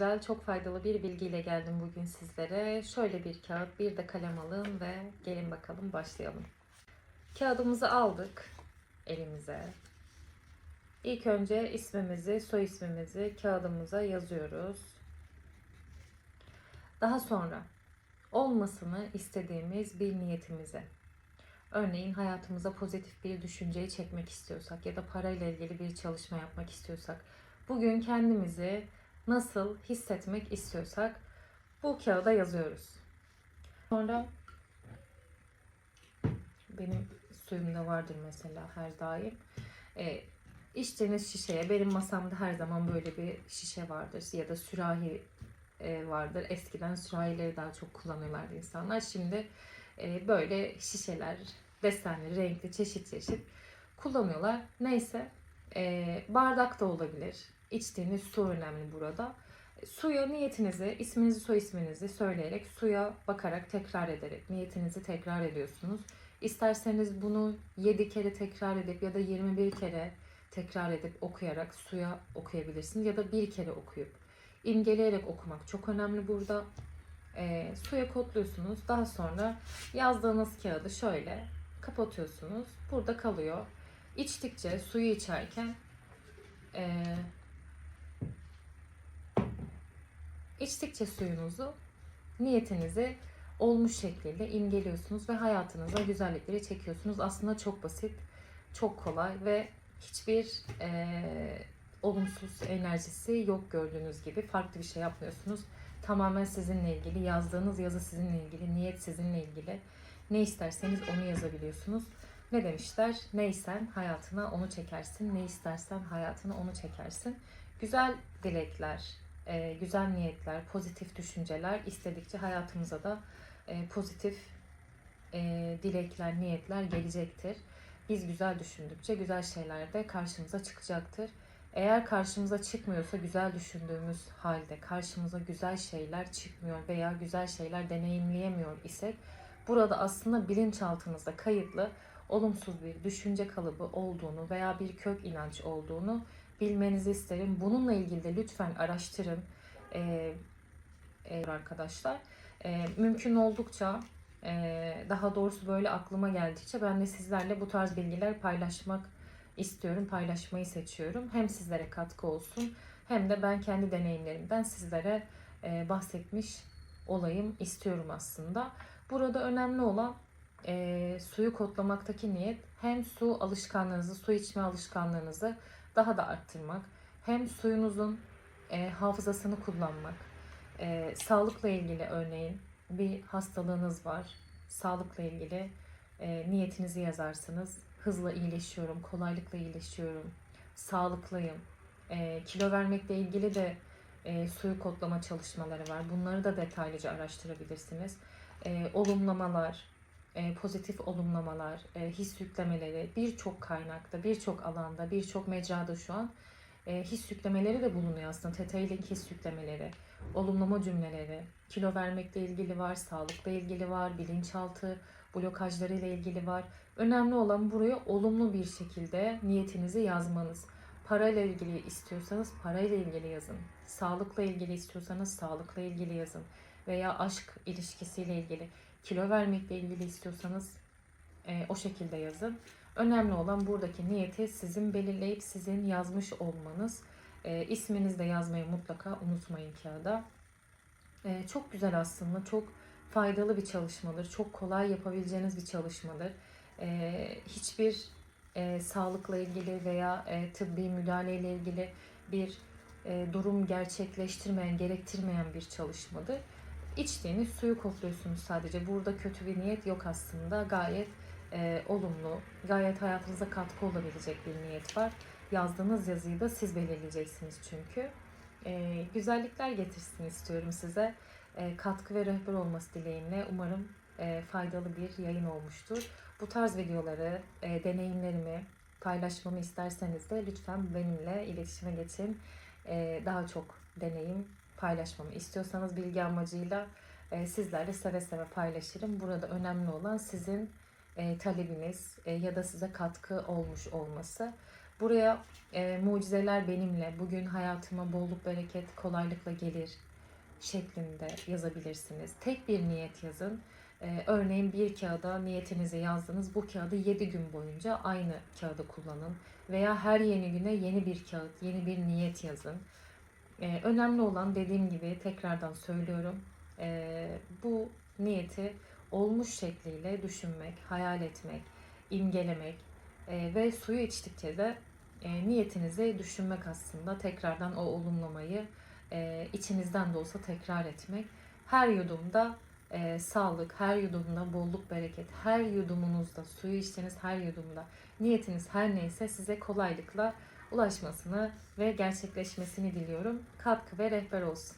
Güzel, çok faydalı bir bilgiyle geldim bugün sizlere. Şöyle bir kağıt, bir de kalem alın ve gelin bakalım başlayalım. Kağıdımızı aldık elimize. İlk önce ismimizi, soy ismimizi kağıdımıza yazıyoruz. Daha sonra olmasını istediğimiz bir niyetimize. Örneğin hayatımıza pozitif bir düşünceyi çekmek istiyorsak ya da parayla ilgili bir çalışma yapmak istiyorsak, bugün kendimizi nasıl hissetmek istiyorsak bu kağıda yazıyoruz. Sonra benim suyumda vardır mesela her daim. E, içtiğiniz şişeye, benim masamda her zaman böyle bir şişe vardır ya da sürahi e, vardır. Eskiden sürahileri daha çok kullanıyorlardı insanlar. Şimdi e, böyle şişeler, desenli, renkli, çeşit çeşit kullanıyorlar. Neyse e, bardak da olabilir. İçtiğiniz su önemli burada. Suya niyetinizi, isminizi, soy isminizi söyleyerek, suya bakarak, tekrar ederek niyetinizi tekrar ediyorsunuz. İsterseniz bunu 7 kere tekrar edip ya da 21 kere tekrar edip okuyarak suya okuyabilirsiniz ya da bir kere okuyup imgeleyerek okumak çok önemli burada. E, suya kodluyorsunuz. Daha sonra yazdığınız kağıdı şöyle kapatıyorsunuz. Burada kalıyor. İçtikçe suyu içerken e, içtikçe suyunuzu niyetinizi olmuş şekliyle imgeliyorsunuz ve hayatınıza güzellikleri çekiyorsunuz. Aslında çok basit, çok kolay ve hiçbir e, olumsuz enerjisi yok gördüğünüz gibi. Farklı bir şey yapmıyorsunuz. Tamamen sizinle ilgili, yazdığınız yazı sizinle ilgili, niyet sizinle ilgili. Ne isterseniz onu yazabiliyorsunuz. Ne demişler? Neysen hayatına onu çekersin. Ne istersen hayatına onu çekersin. Güzel dilekler, e, güzel niyetler, pozitif düşünceler istedikçe hayatımıza da e, pozitif e, dilekler, niyetler gelecektir. Biz güzel düşündükçe güzel şeyler de karşımıza çıkacaktır. Eğer karşımıza çıkmıyorsa güzel düşündüğümüz halde karşımıza güzel şeyler çıkmıyor veya güzel şeyler deneyimleyemiyor isek burada aslında bilinçaltımızda kayıtlı olumsuz bir düşünce kalıbı olduğunu veya bir kök inanç olduğunu bilmenizi isterim. Bununla ilgili de lütfen araştırın e, arkadaşlar. E, mümkün oldukça e, daha doğrusu böyle aklıma geldikçe ben de sizlerle bu tarz bilgiler paylaşmak istiyorum. Paylaşmayı seçiyorum. Hem sizlere katkı olsun hem de ben kendi deneyimlerimden sizlere e, bahsetmiş olayım istiyorum aslında. Burada önemli olan e, suyu kodlamaktaki niyet hem su alışkanlığınızı, su içme alışkanlığınızı daha da arttırmak, hem suyunuzun e, hafızasını kullanmak, e, sağlıkla ilgili örneğin bir hastalığınız var, sağlıkla ilgili e, niyetinizi yazarsınız. Hızla iyileşiyorum, kolaylıkla iyileşiyorum, sağlıklıyım. E, kilo vermekle ilgili de e, suyu kodlama çalışmaları var. Bunları da detaylıca araştırabilirsiniz. E, olumlamalar, e, pozitif olumlamalar, e, his yüklemeleri birçok kaynakta, birçok alanda, birçok mecrada şu an e, his yüklemeleri de bulunuyor aslında. TT-Link his yüklemeleri, olumlama cümleleri, kilo vermekle ilgili var, sağlıkla ilgili var, bilinçaltı blokajları ile ilgili var. Önemli olan buraya olumlu bir şekilde niyetinizi yazmanız. Parayla ilgili istiyorsanız parayla ilgili yazın. Sağlıkla ilgili istiyorsanız sağlıkla ilgili yazın. Veya aşk ilişkisiyle ilgili, kilo vermekle ilgili istiyorsanız e, o şekilde yazın. Önemli olan buradaki niyeti sizin belirleyip sizin yazmış olmanız. E, isminizi de yazmayı mutlaka unutmayın kağıda. E, çok güzel aslında, çok faydalı bir çalışmadır. Çok kolay yapabileceğiniz bir çalışmadır. E, hiçbir e, sağlıkla ilgili veya e, tıbbi müdahale ile ilgili bir e, durum gerçekleştirmeyen, gerektirmeyen bir çalışmadır. İçtiğiniz suyu kokluyorsunuz sadece. Burada kötü bir niyet yok aslında. Gayet e, olumlu, gayet hayatınıza katkı olabilecek bir niyet var. Yazdığınız yazıyı da siz belirleyeceksiniz çünkü. E, güzellikler getirsin istiyorum size. E, katkı ve rehber olması dileğimle umarım e, faydalı bir yayın olmuştur. Bu tarz videoları, e, deneyimlerimi paylaşmamı isterseniz de lütfen benimle iletişime geçin. E, daha çok deneyim paylaşmamı istiyorsanız bilgi amacıyla e, sizlerle seve seve paylaşırım. Burada önemli olan sizin e, talebiniz e, ya da size katkı olmuş olması. Buraya mucizeler benimle, bugün hayatıma bolluk, bereket, kolaylıkla gelir şeklinde yazabilirsiniz. Tek bir niyet yazın. Ee, örneğin bir kağıda niyetinizi yazdınız. Bu kağıdı 7 gün boyunca aynı kağıdı kullanın. Veya her yeni güne yeni bir kağıt, yeni bir niyet yazın. Ee, önemli olan dediğim gibi tekrardan söylüyorum. ee, bu niyeti olmuş şekliyle düşünmek, hayal etmek, imgelemek ee, ve suyu içtikçe de e, niyetinizi düşünmek aslında tekrardan o olumlamayı e, içinizden de olsa tekrar etmek. Her yudumda e, sağlık, her yudumda bolluk, bereket, her yudumunuzda suyu içtiğiniz her yudumda niyetiniz her neyse size kolaylıkla ulaşmasını ve gerçekleşmesini diliyorum. Katkı ve rehber olsun.